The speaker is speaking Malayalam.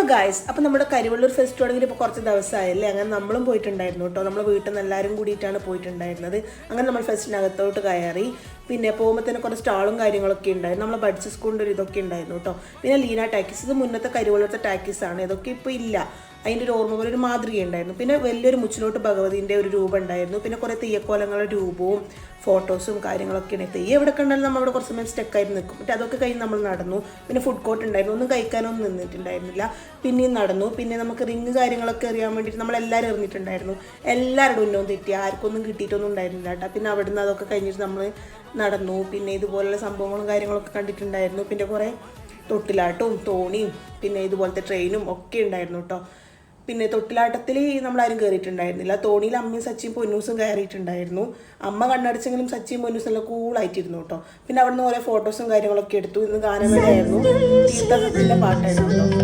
ഹലോ ഗായ്സ് അപ്പോൾ നമ്മുടെ കരിവള്ളൂർ ഫെസ്റ്റ് തുടങ്ങിയിട്ട് ഇപ്പോൾ കുറച്ച് ദിവസമായല്ലേ? അങ്ങനെ നമ്മളും പോയിട്ടുണ്ടായിരുന്നു കേട്ടോ. നമ്മൾ വീട്ടിൽ നിന്ന് എല്ലാവരും കൂടിയിട്ടാണ് പോയിട്ടുണ്ടായിരുന്നത്. അങ്ങനെ നമ്മൾ ഫെസ്റ്റിനകത്തോട്ട് കയറി. പിന്നെ പോകുമ്പോൾ തന്നെ കുറച്ച് സ്റ്റാളും കാര്യങ്ങളൊക്കെ ഉണ്ടായിരുന്നു. നമ്മൾ പഠിച്ച സ്കൂളിന്റെ ഒരു ഇതൊക്കെ ഉണ്ടായിരുന്നു കേട്ടോ. പിന്നെ ലീന ടാക്സിസ് ഇത് മുന്നത്തെ കരിവള്ളൂരത്തെ ടാക്സിസാണ് ഇതൊക്കെ ഇപ്പോൾ ഇല്ല. അതിന്റെ ഒരു ഓർമ്മ പോലെ ഒരു മാതൃക ഉണ്ടായിരുന്നു പിന്നെ വലിയൊരു മുച്ചിലോട്ട് ഭഗവതിന്റെ ഒരു രൂപം ഉണ്ടായിരുന്നു. പിന്നെ കുറേ തെയ്യക്കോലങ്ങളുടെ രൂപവും ഫോട്ടോസും കാര്യങ്ങളൊക്കെ ഉണ്ട് തെയ്യം എവിടെ കണ്ടാലും നമ്മൾ അവിടെ കുറച്ച് സമയം സ്റ്റക്കായിട്ട് നിൽക്കും. എന്നിട്ട് അതൊക്കെ കഴിഞ്ഞ് നമ്മൾ നടന്നു. പിന്നെ ഫുഡ് കോർട്ട് ഉണ്ടായിരുന്നു. ഒന്നും കഴിക്കാനൊന്നും നിന്നിട്ടുണ്ടായിരുന്നില്ല. പിന്നെയും നടന്നു. പിന്നെ നമുക്ക് റിങ് കാര്യങ്ങളൊക്കെ അറിയാൻ വേണ്ടിയിട്ട് നമ്മൾ എല്ലാവരും എറിഞ്ഞിട്ടുണ്ടായിരുന്നു എല്ലാവരുടെ ഉന്നവും തെറ്റി. ആർക്കൊന്നും കിട്ടിയിട്ടൊന്നും ഉണ്ടായിരുന്നില്ല കേട്ടോ. പിന്നെ അവിടുന്ന് അതൊക്കെ കഴിഞ്ഞിട്ട് നമ്മൾ നടന്നു. പിന്നെ ഇതുപോലുള്ള സംഭവങ്ങളും കാര്യങ്ങളൊക്കെ കണ്ടിട്ടുണ്ടായിരുന്നു. പിന്നെ കുറേ തൊട്ടിലാട്ടവും തോണിയും പിന്നെ ഇതുപോലത്തെ ട്രെയിനും ഒക്കെ ഉണ്ടായിരുന്നു കേട്ടോ. പിന്നെ തൊട്ടിലാട്ടത്തിൽ നമ്മളാരും കയറിയിട്ടുണ്ടായിരുന്നില്ല തോണിയിൽ അമ്മയും സച്ചിയും പൊന്നൂസും കയറിയിട്ടുണ്ടായിരുന്നു. അമ്മ കണ്ണടിച്ചെങ്കിലും സച്ചിയും പൊന്നൂസും എല്ലാം കൂളായിട്ടിരുന്നു കേട്ടോ. പിന്നെ അവിടുന്ന് ഓരോ ഫോട്ടോസും കാര്യങ്ങളൊക്കെ എടുത്തു. ഇന്ന് ഗാനമേളയായിരുന്നു. പാട്ടായിരുന്നു കേട്ടോ.